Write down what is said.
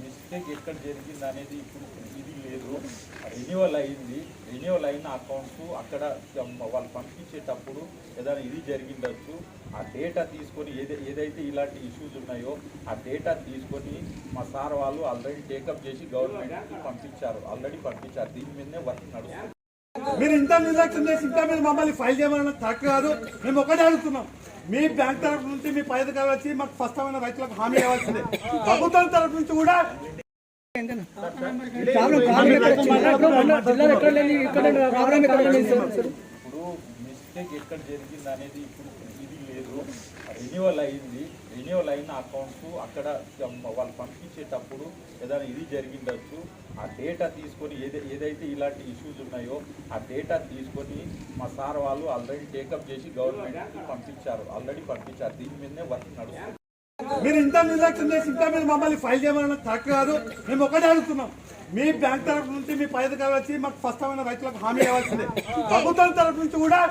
Mistake ఎక్కడ జరిగింది అనేది ఇప్పుడు ఇది లేదు. రెన్యువల్ అయింది. రెన్యువల్ అయిన అకౌంట్స్ అక్కడ వాళ్ళు పంపించేటప్పుడు ఏదైనా ఇది జరిగిండొచ్చు. ఆ డేటా తీసుకొని ఏదై ఏదైతే ఇలాంటి ఇష్యూస్ ఉన్నాయో ఆ డేటా తీసుకొని మా సార్ వాళ్ళు ఆల్రెడీ టేకప్ చేసి గవర్నమెంట్కి పంపించారు. ఆల్రెడీ పంపించారు. దీని మీదనే వర్క్ నడుస్తుంది. మీరు ఇంత నిర్లక్ష్యం చేసి ఇంకా మీరు మమ్మల్ని ఫైల్ చేయమని కరెక్ట్ కాదు. మేము ఒకటే అడుగుతున్నాం. మీ బ్యాంక్ తరఫు నుంచి మీ పై అధికారులు వచ్చి మాకు స్పష్టమైన రైతులకు హామీ ఇవ్వాల్సిందే. ప్రభుత్వం తరఫు నుంచి కూడా ఇప్పుడు మిస్టేక్ ఎక్కడ జరిగింది అనేది ఇప్పుడు ఇది లేదు. రెన్యువల్ అయింది. రెన్యువల్ అయిన అకౌంట్స్ అక్కడ వాళ్ళు పంపించేటప్పుడు ఏదైనా ఇది జరిగిండొచ్చు. ఆ డేటా తీసుకొని ఏదై ఏదైతే ఇలాంటి ఇష్యూస్ ఉన్నాయో ఆ డేటా తీసుకొని మా సార్ వాళ్ళు ఆల్రెడీ టేకప్ చేసి గవర్నమెంట్కి పంపించారు. ఆల్రెడీ పంపించారు. దీని మీదనే వర్క్ నడుస్తుంది. మీరు ఇంత నిర్లక్ష్యం చేసి ఇంకా మీరు మమ్మల్ని ఫైల్ చేయమని కరెక్ట్ కాదు. మేము ఒకటే అడుగుతున్నాం. మీ బ్యాంక్ తరఫు నుంచి మీ పై అధికారులు వచ్చి మాకు స్పష్టమైన రైతులకు హామీ ఇవ్వాల్సిందే. ప్రభుత్వం తరఫు నుంచి కూడా